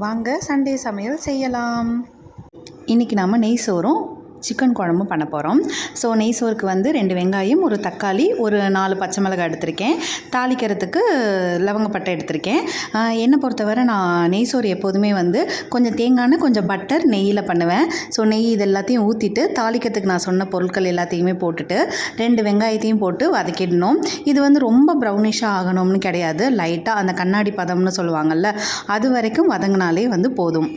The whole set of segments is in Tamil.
வாங்க சண்டே சமையல் செய்யலாம். இன்றைக்கி நாம் நெய் சோறும் சிக்கன் குழம்பும் பண்ண போகிறோம் ஸோ நெய் சோறுக்கு வந்து ரெண்டு வெங்காயம் ஒரு தக்காளி ஒரு நாலு பச்சை மிளகாய் எடுத்திருக்கேன். தாளிக்கிறதுக்கு லவங்கப்பட்டை எடுத்திருக்கேன். என்னை பொறுத்தவரை நான் நெய் சோறு எப்போதுமே வந்து கொஞ்சம் தேங்காய் கொஞ்சம் பட்டர் நெய்யில் பண்ணுவேன். ஸோ நெய் இது எல்லாத்தையும் ஊற்றிட்டு தாளிக்கிறதுக்கு நான் சொன்ன பொருட்கள் எல்லாத்தையுமே போட்டுட்டு ரெண்டு வெங்காயத்தையும் போட்டு வதக்கிடணும். இது வந்து ரொம்ப ப்ரௌனிஷாக ஆகணும்னு கிடையாது. லைட்டாக அந்த கண்ணாடி பதம்னு சொல்லுவாங்கள்ல அது வரைக்கும் வதங்கினாலே வந்து போதும்.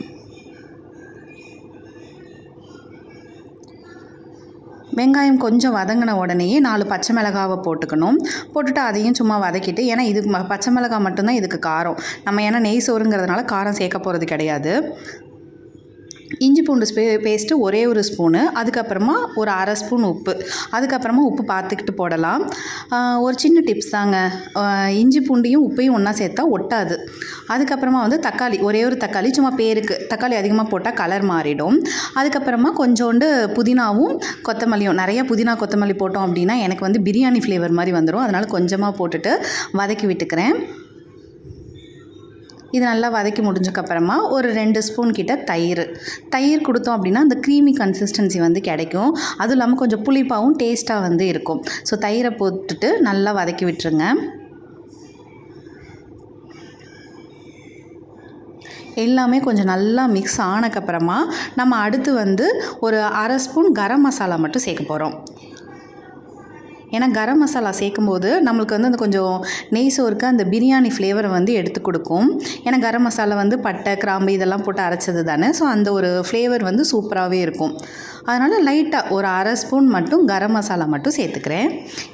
வெங்காயம் கொஞ்சம் வதங்கின உடனேயே நாலு பச்சை மிளகாவை போட்டுக்கணும். போட்டுட்டு அதையும் சும்மா வதக்கிட்டு ஏன்னா இது ம- பச்சை மிளகாய் மட்டும்தான் இதுக்கு காரம். நம்ம ஏன்னா நெய் சோறுங்கிறதுனால காரம் சேர்க்க போகிறது கிடையாது. இஞ்சி பூண்டு ஸ்பே பேஸ்ட்டு ஒரே ஒரு ஸ்பூனு அதுக்கப்புறமா ஒரு அரை ஸ்பூன் உப்பு. அதுக்கப்புறமா உப்பு பார்த்துக்கிட்டு போடலாம். ஒரு சின்ன டிப்ஸ் தாங்க. இஞ்சி பூண்டையும் உப்பையும் ஒன்றா சேர்த்தா ஒட்டாது. அதுக்கப்புறமா வந்து தக்காளி ஒரே ஒரு தக்காளி சும்மா பேருக்கு. தக்காளி அதிகமாக போட்டால் கலர் மாறிடும். அதுக்கப்புறமா கொஞ்சோண்டு புதினாவும் கொத்தமல்லியும். நிறைய புதினா கொத்தமல்லி போட்டோம் அப்படின்னா எனக்கு வந்து பிரியாணி ஃப்ளேவர் மாதிரி வந்துடும் அதனால் கொஞ்சமாக போட்டுட்டு வதக்கி விட்டுக்கிறேன். இது நல்லா வதக்கி முடிஞ்சக்கப்புறமா ஒரு ரெண்டு ஸ்பூன் கிட்ட தயிர். தயிர் கொடுத்தோம் அப்படின்னா அந்த க்ரீமி கன்சிஸ்டன்சி வந்து கிடைக்கும். அதுவும் இல்லாமல் கொஞ்சம் புளிப்பாகவும் டேஸ்ட்டாக வந்து இருக்கும். ஸோ தயிரை போட்டுட்டு நல்லா வதக்கி விட்டுருங்க. எல்லாமே கொஞ்சம் நல்லா மிக்ஸ் ஆனக்கப்புறமா நம்ம அடுத்து வந்து ஒரு அரை ஸ்பூன் கரம் மசாலா மட்டும் சேர்க்க போகிறோம் ஏன்னா கரம் மசாலா சேர்க்கும்போது நம்மளுக்கு வந்து அந்த கொஞ்சம் நெய் சோறுக்கு அந்த பிரியாணி ஃப்ளேவரை வந்து எடுத்து கொடுக்கும். ஏன்னா கரம் மசாலா வந்து பட்டை கிராம்பு இதெல்லாம் போட்டு அரைச்சது தானே. ஸோ அந்த ஒரு ஃப்ளேவர் வந்து சூப்பராகவே இருக்கும். அதனால் லைட்டாக ஒரு அரை ஸ்பூன் மட்டும் கரம் மசாலா மட்டும் சேர்த்துக்கிறேன்.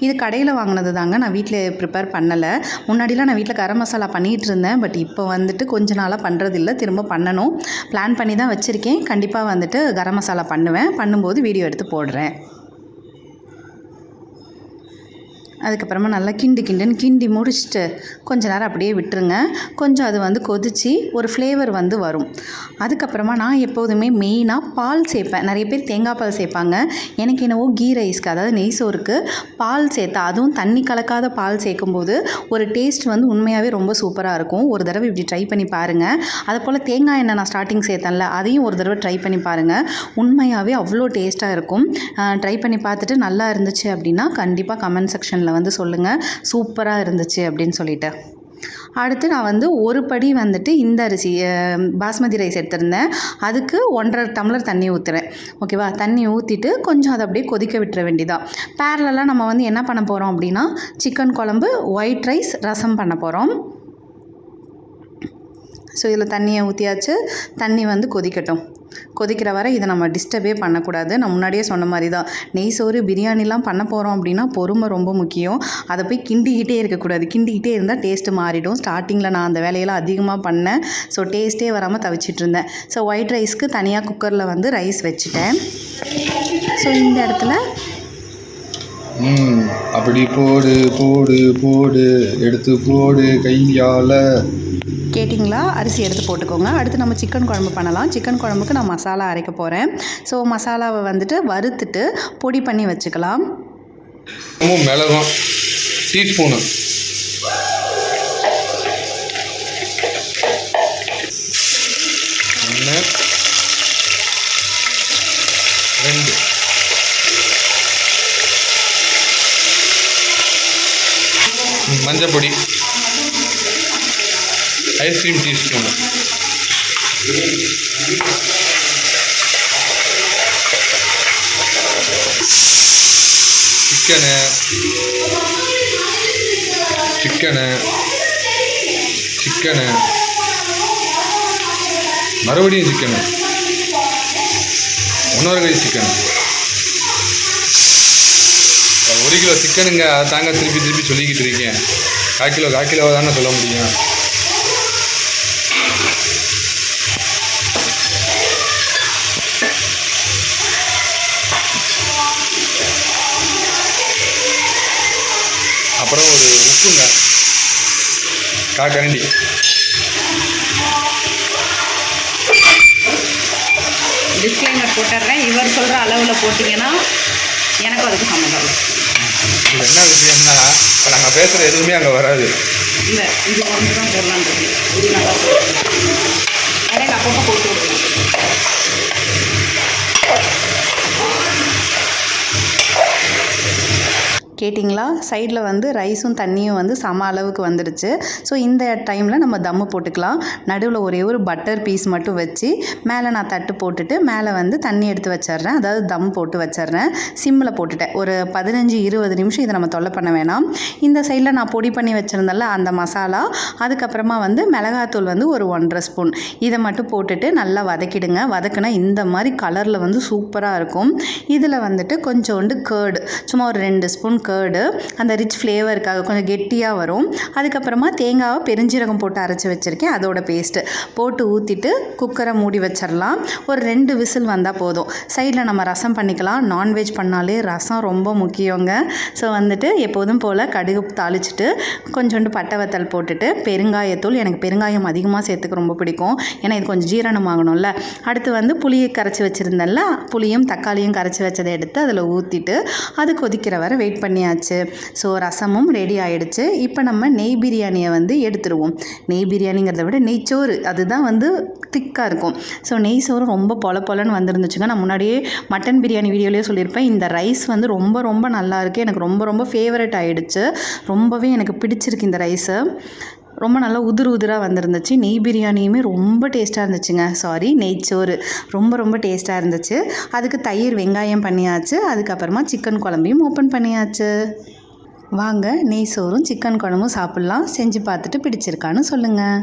இது கடையில் வாங்கினது தாங்க. நான் வீட்டில் ப்ரிப்பேர் பண்ணலை. முன்னாடிலாம் நான் வீட்டில் கரம் மசாலா பண்ணிகிட்டு இருந்தேன். பட் இப்போ வந்துட்டு கொஞ்ச நாளாக பண்ணுறதில்ல திரும்ப பண்ணணும். பிளான் பண்ணி தான் வச்சுருக்கேன். கண்டிப்பாக வந்துட்டு கரம் மசாலா பண்ணுவேன். பண்ணும்போது வீடியோ எடுத்து போடுறேன். அதுக்கப்புறமா நல்லா கிண்டு கிண்டுன்னு கிண்டி முடிச்சுட்டு கொஞ்ச நேரம் அப்படியே விட்டுருங்க. கொஞ்சம் அது வந்து கொதித்து ஒரு ஃப்ளேவர் வந்து வரும். அதுக்கப்புறமா நான் எப்போதுமே மெயினாக பால் சேர்ப்பேன். நிறைய பேர் தேங்காய் பால் சேர்ப்பாங்க. எனக்கு என்னவோ கீ ரைஸ்க்கு அதாவது நெய் சோறுக்கு பால் சேர்த்தா அதுவும் தண்ணி கலக்காத பால் சேர்க்கும்போது ஒரு டேஸ்ட் வந்து உண்மையாகவே ரொம்ப சூப்பராக இருக்கும். ஒரு தடவை இப்படி ட்ரை பண்ணி பாருங்கள் அதை போல் தேங்காய் எண்ணெய் நான் ஸ்டார்டிங் சேர்த்தேன்ல அதையும் ஒரு தடவை ட்ரை பண்ணி பாருங்கள் உண்மையாகவே அவ்வளோ டேஸ்ட்டாக இருக்கும். ட்ரை பண்ணி பார்த்துட்டு நல்லா இருந்துச்சு அப்படின்னா கண்டிப்பாக கமெண்ட் செக்ஷனில் வந்து சொல்லுங்கள் சூப்பராக இருந்துச்சு அப்படின்னு சொல்லிட்டு. அடுத்து நான் வந்து ஒரு படி வந்துட்டு இந்த அரிசி பாஸ்மதி ரைஸ் எடுத்திருந்தேன். அதுக்கு ஒன்றரை டம்ளர் தண்ணி ஊற்றுறேன் ஓகேவா தண்ணி ஊற்றிட்டு கொஞ்சம் அதை அப்படியே கொதிக்க விட்டுற வேண்டியதான் பேரலாக நம்ம வந்து என்ன பண்ண போகிறோம் அப்படின்னா சிக்கன் குழம்பு ஒயிட் ரைஸ் ரசம் பண்ண போகிறோம் ஸோ இதில் தண்ணியை ஊற்றியாச்சு தண்ணி வந்து கொதிக்கட்டும். கொதிக்கிற வரை இதை நம்ம டிஸ்டர்பே பண்ணக்கூடாது. நான் முன்னாடியே சொன்ன மாதிரி தான் நெய் சோறு பிரியாணிலாம் பண்ண போகிறோம் அப்படின்னா பொறுமை ரொம்ப முக்கியம். அதை போய் கிண்டிக்கிட்டே இருக்கக்கூடாது. கிண்டிக்கிட்டே இருந்தால் டேஸ்ட்டு மாறிடும். ஸ்டார்டிங்கில் நான் அந்த வேலையெல்லாம் அதிகமாக பண்ணேன். ஸோ டேஸ்ட்டே வராமல் தவிச்சிட்டு இருந்தேன். ஸோ ஒயிட் ரைஸ்க்கு தனியாக குக்கரில் வந்து ரைஸ் வச்சுட்டேன். ஸோ இந்த இடத்துல ம் அப்படி போடு போடு போடு. எடுத்து போடு கையால். கேட்டிங்களா? அரிசி எடுத்து போட்டுக்கோங்க. அடுத்து நம்ம சிக்கன் குழம்பு பண்ணலாம். சிக்கன் குழம்புக்கு நான் மசாலா அரைக்க போகிறேன் ஸோ மசாலாவை வந்துட்டு வறுத்துட்டு பொடி பண்ணி வச்சுக்கலாம். ரொம்ப மிளகும் டீஸ்பூனு ஒன்று ரெண்டு. மஞ்சப்பொடி. Ice cream teaspoon chicken chicken chicken மறுபடியும் சிக்கனு இன்னொரு கை சிக்கனு ஒரு கிலோ சிக்கனுங்க தாங்க திருப்பி திருப்பி சொல்லிக்கிட்டு இருக்கேன். கால் கிலோ கால் கிலோ தானே சொல்ல முடியும். அப்புறம் ஒரு உப்புங்க கா கரண்டி டிஸ்க்ளைமர் போட்டுடுறேன் இவர் சொல்கிற அளவில் போட்டிங்கன்னா எனக்கும் அதுக்கு சம்மந்தம் இல்லை. இது என்ன விஷயம்னா இப்போ நாங்கள் பேசுகிற எதுவுமே அங்கே வராது. இல்லை இது ஒன்று தான் போடலான்றது இது நல்லா போடலாம். வேற கேட்டிங்களா? சைடில் வந்து ரைஸும் தண்ணியும் வந்து சம அளவுக்கு வந்துடுச்சு. ஸோ இந்த டைமில் நம்ம தம்மு போட்டுக்கலாம். நடுவில் ஒரே ஒரு பட்டர் பீஸ் மட்டும் வச்சு மேலே நான் தட்டு போட்டுட்டு மேலே வந்து தண்ணி எடுத்து வச்சிடுறேன். அதாவது தம் போட்டு வச்சிடுறேன். சிம்மில் போட்டுட்டேன். ஒரு பதினஞ்சு இருபது நிமிஷம் இதை நம்ம தொல்லை பண்ண வேணாம். இந்த சைடில் நான் பொடி பண்ணி வச்சுருந்தல அந்த மசாலா அதுக்கப்புறமா வந்து மிளகாத்தூள் வந்து ஒரு ஒன்றரை ஸ்பூன் இதை மட்டும் போட்டுட்டு நல்லா வதக்கிடுங்க. வதக்குனா இந்த மாதிரி கலரில் வந்து சூப்பராக இருக்கும். இதில் வந்துட்டு கொஞ்சோண்டு கேர்டு சும்மா ஒரு ரெண்டு ஸ்பூன் கேர்டு அந்த ரிச் ஃப்ளேவருக்காக கொஞ்சம் கெட்டியாக வரும். அதுக்கப்புறமா தேங்காவை பெருஞ்சீரகம் போட்டு அரைச்சி வச்சுருக்கேன். அதோட பேஸ்ட்டு போட்டு ஊற்றிட்டு குக்கரை மூடி வச்சிடலாம் ஒரு ரெண்டு விசில் வந்தால் போதும். சைடில் நம்ம ரசம் பண்ணிக்கலாம். நான்வெஜ் பண்ணாலே ரசம் ரொம்ப முக்கியங்க. ஸோ வந்துட்டு எப்போதும் போல் கடுகு தாளிச்சிட்டு கொஞ்சோண்டு பட்டை வத்தல் போட்டுட்டு பெருங்காயத்தூள். எனக்கு பெருங்காயம் அதிகமாக சேர்த்துக்க ரொம்ப பிடிக்கும். ஏன்னா இது கொஞ்சம் ஜீரணம் ஆகணும்ல. அடுத்து வந்து புளியை கரைச்சி வச்சுருந்தேன்ல. புளியும் தக்காளியும் கரைச்சி வச்சதை எடுத்து அதில் ஊற்றிட்டு அது கொதிக்கிற வரை வெயிட் பண்ணி பண்ணியாச்சு ஸோ ரசமும் ரெடி ஆகிடுச்சு இப்போ நம்ம நெய் பிரியாணியை வந்து எடுத்துருவோம். நெய் பிரியாணிங்கிறத விட நெய்ச்சோறு அதுதான் வந்து திக்காக இருக்கும். ஸோ நெய் சோறு ரொம்ப பொல பொலன்னு வந்துருந்துச்சுங்க நான் முன்னாடியே மட்டன் பிரியாணி வீடியோலேயே சொல்லியிருப்பேன். இந்த ரைஸ் வந்து ரொம்ப ரொம்ப நல்லாருக்கு எனக்கு ரொம்ப ரொம்ப ஃபேவரட் ஆகிடுச்சு ரொம்பவே எனக்கு பிடிச்சிருக்கு இந்த ரைஸு ரொம்ப நல்லா உதிர் உதிராக வந்திருந்துச்சு. நெய் பிரியாணியுமே ரொம்ப டேஸ்ட்டாக இருந்துச்சுங்க. சாரி நெய்ச்சோறு ரொம்ப ரொம்ப டேஸ்ட்டாக இருந்துச்சு. அதுக்கு தயிர் வெங்காயம் பண்ணியாச்சு. அதுக்கப்புறமா சிக்கன் குழம்பையும் ஓப்பன் பண்ணியாச்சு. வாங்க நெய் சோறும் சிக்கன் குழம்பும் சாப்பிட்லாம். செஞ்சு பார்த்துட்டு பிடிச்சிருக்கான்னு சொல்லுங்கள்